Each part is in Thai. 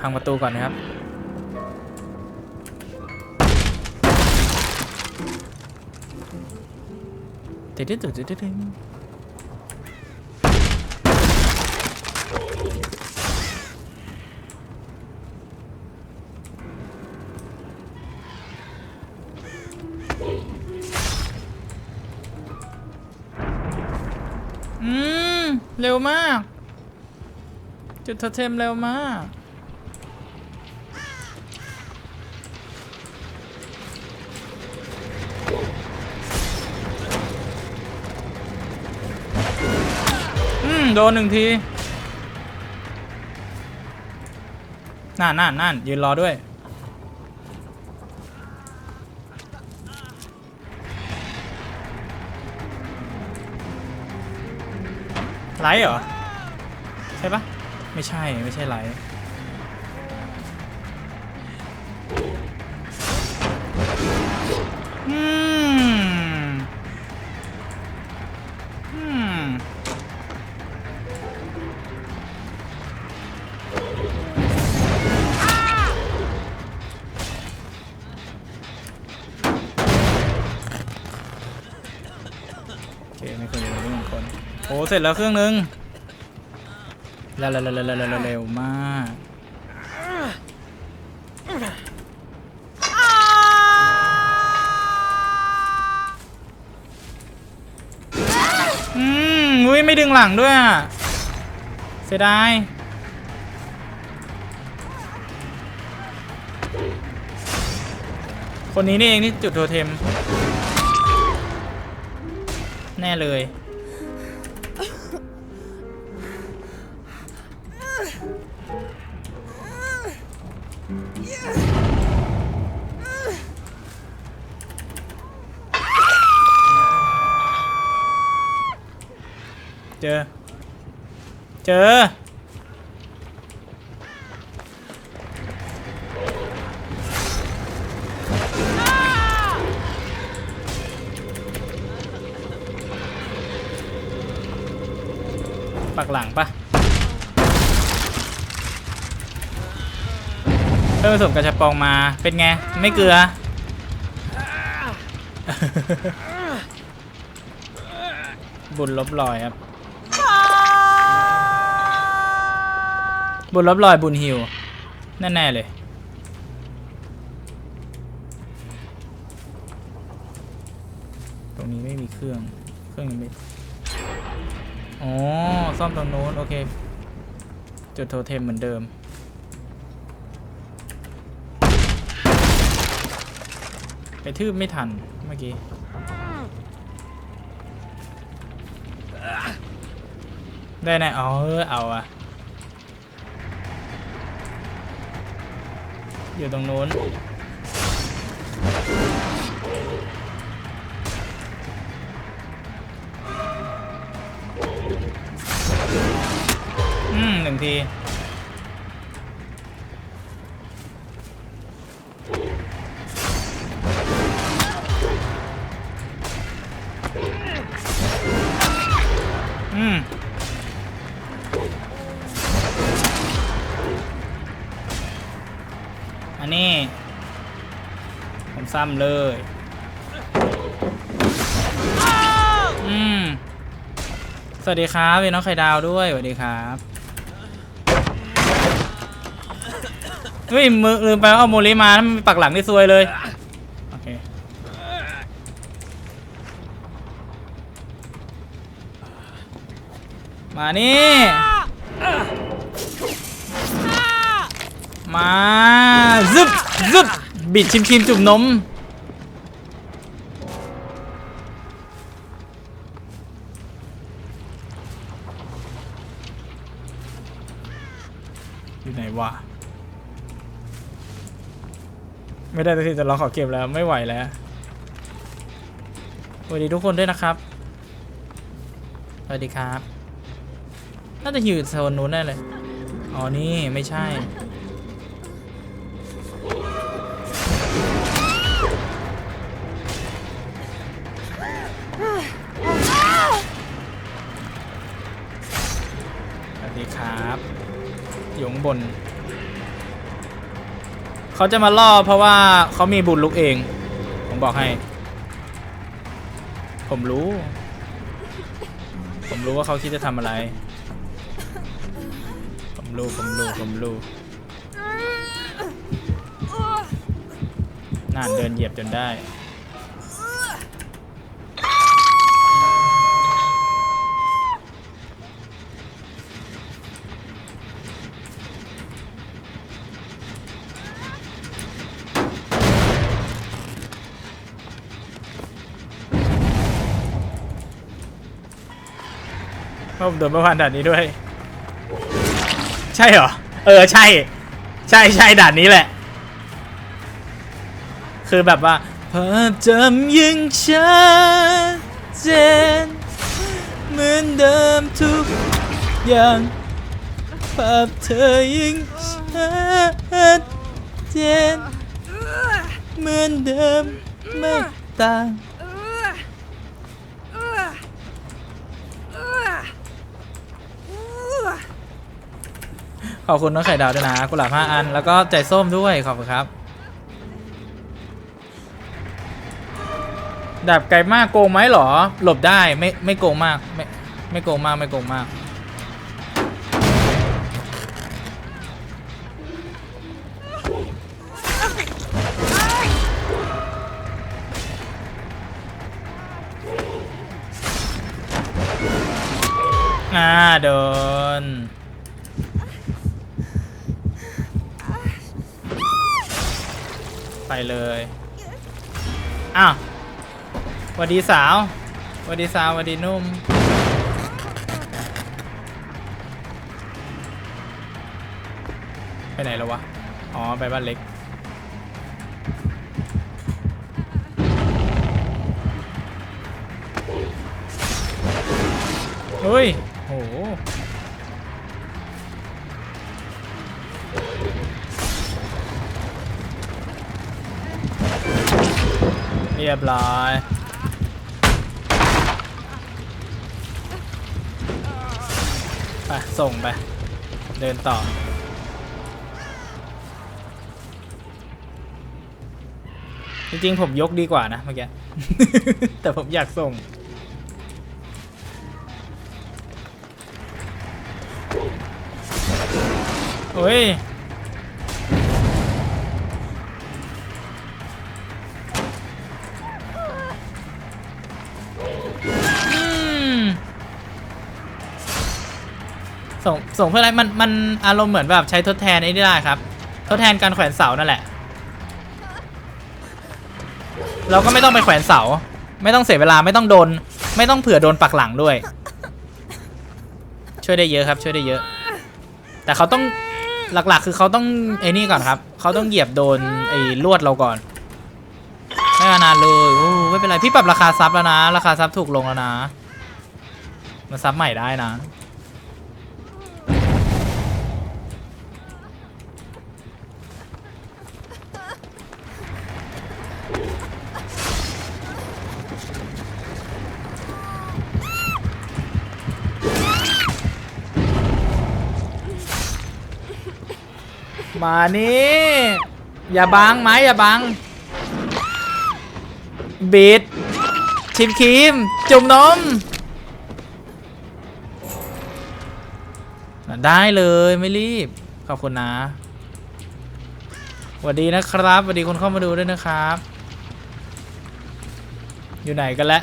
พังประตูก่อนนะครับ เด็ดเด็ดเด็ดเด็ดเด็ดอืม เร็วมาก จุดโทเทมเร็วมาก โดนหนึ่งทีนั่นนั่นนั่นยืนรอด้วย ไลท์เหรอ ใช่ปะไม่ใช่ ไม่ใช่ไลท์ เสร็จแล้วเครื่องนึงเร็วเร็วเร็วเร็วเร็วมากอืมอุ้ยไม่ดึงหลังด้วยอะเสียดายคนนี้นี่เองที่จุดโทเทม แน่เลย เจอเจอ ปักหลังปะ เพิ่มผสมกระชับปองมาเป็นไง ไม่เกลือ บุญลบรอยครับ บุญลบรอยบุญฮิวแน่ๆเลยตรงนี้ไม่มีเครื่อง เครื่องยังไม่ อ๋อ ซ่อมตรงโน้น โอเค จุดโทเทมเหมือนเดิม ไปทืบไม่ทันเมื่อกี้ได้แน่อ๋อเออเอาอะอยู่ตรงโน้นอืมหนึ่งที ซ้ำเลยอืมสวัสดีครับเป็นน้องไข่ดาวด้วยสวัสดีครับเฮ้ยมือลืมไปเอาโมลิมาถ้ามันปักหลังได้ซวยเลยโอเคมานี่มา ซึบซึบบิดชิมชิมจุ่มนม อยู่ไหนวะ ไม่ได้สักทีแต่เราขอเก็บแล้วไม่ไหวแล้วสวัสดีทุกคนด้วยนะครับสวัสดีครับ น่าจะอยู่โซนนู้นแน่เลยอ๋อนี่ไม่ใช่สวัสดีครับอยู่ข้างบน เขาจะมาล่อเพราะว่าเขามีบุญลุกเอง ผมบอกให้ ผมรู้ ผมรู้ว่าเขาคิดจะทำอะไร ผมรู้ ผมรู้ ผมรู้น่านเดินเหยียบจนได้ ว่าผมโดนเมื่อวานด่านนี้ด้วย ใช่เหรอ เออใช่ ใช่ใช่ด่านนี้แหละ คือแบบว่าภาพจำยังชัดเจนเหมือนเดิมทุกอย่างภาพเธอยังชัดเจนเหมือนเดิมไม่ต่าง ขอบคุณน้องไข่ดาวด้วยนะกุหลาบห้าอัน แล้วก็ใจส้มด้วยขอบคุณครับดาบไกลมากโกงไหมหรอ หลบได้ไม่ไม่โกงมากไม่ไม่โกงมากไม่โกงมาก อ่าโดน ไป เลยอ้าวสวัสดีสาวสวัสดีสาวสวัสดีนุ่ม ไปไหนแล้ววะ อ๋อ ไปบ้านเล็ก เฮ้ย เรียบร้อยไปส่งไป เดินต่อ จริงๆ ผมยกดีกว่านะเมื่อกี้ แต่ผมอยากส่ง โอ้ย ส่งส่งเพื่ออะไรมันมันอารมณ์เหมือนแบบใช้ทดแทนไอ้นี่ได้ครับ ทดแทนการแขวนเสานั่นแหละ เราก็ไม่ต้องไปแขวนเสา ไม่ต้องเสียเวลาไม่ต้องโดน ไม่ต้องเผื่อโดนปักหลังด้วย ช่วยได้เยอะครับ ช่วยได้เยอะ แต่เขาต้องหลักๆ คือเขาต้องไอ้นี่ก่อนครับ เขาต้องเหยียบโดนไอ้ลวดเราก่อนไม่นานเลยโอ้ไม่เป็นไรพี่ปรับราคาซับแล้วนะ ราคาซับถูกลงแล้วนะมาซับใหม่ได้นะ มานี่อย่าบังไม้อย่าบังบิดชิมครีม จุ่มนม ได้เลยไม่รีบ ขอบคุณนะสวัสดีนะครับสวัสดีคนเข้ามาดูด้วยนะครับ อยู่ไหนกันแล้ว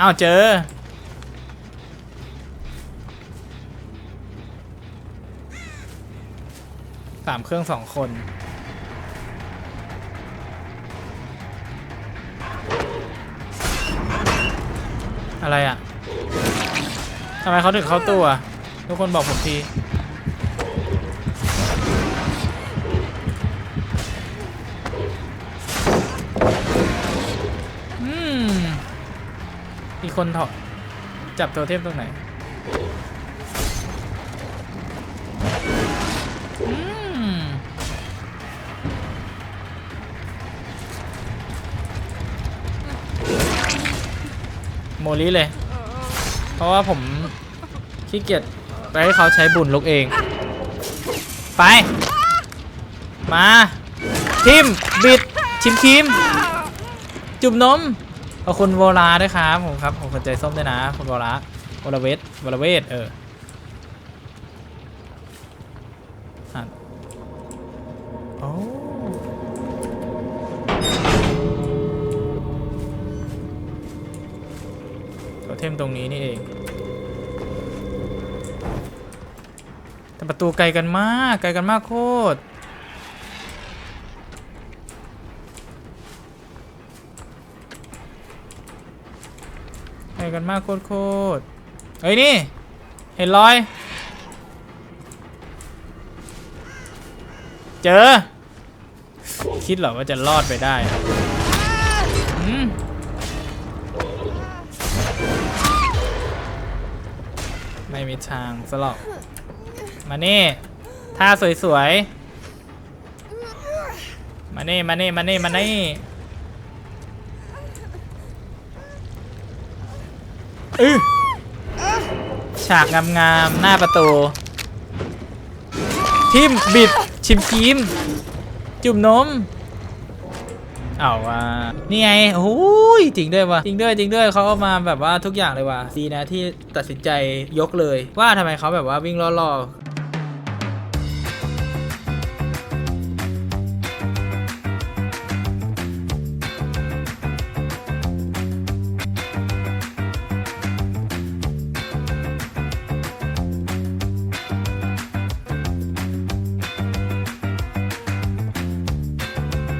อ้าวเจอ สามเครื่องสองคนอะไรอะ ทำไมเขาถึงเข้าตัว ทุกคนบอกผมที คนถอดจับโทเทมตรงไหนโมลิเลย เพราะว่าผมขี้เกียจไปให้เขาใช้บุญลุกเอง ไป มา ทิมบิด ชิมครีมจุ่มนม ขอบคุณโวลาด้วยครับผมครับผมคนใจส้มด้วยนะคุณโวลาโวลาเวทโวลาเวทเออโอ้โทเทมตรงนี้นี่เองแต่ประตูไกลกันมาก ไกลกันมากโคตร มากโคตรโคตรเฮ้ยนี่ เห็นรอย เจอ คิดเหรอว่าจะรอดไปได้ไม่มีทางสลอกมานี่ท่าสวยๆ มานี่ มานี่ มานี่ มานี่ อื้อฉากงามๆ หน้าประตู ทิมบิด ชิมทิมจุ่มนมเอาว่านี่ไงโอ้ยจริงด้วยวะจริงด้วยจริงด้วยเขาเอามาแบบว่าทุกอย่างเลยว่ะดีนะที่ตัดสินใจยกเลยว่าทำไมเขาแบบว่าวิ่งล่อๆ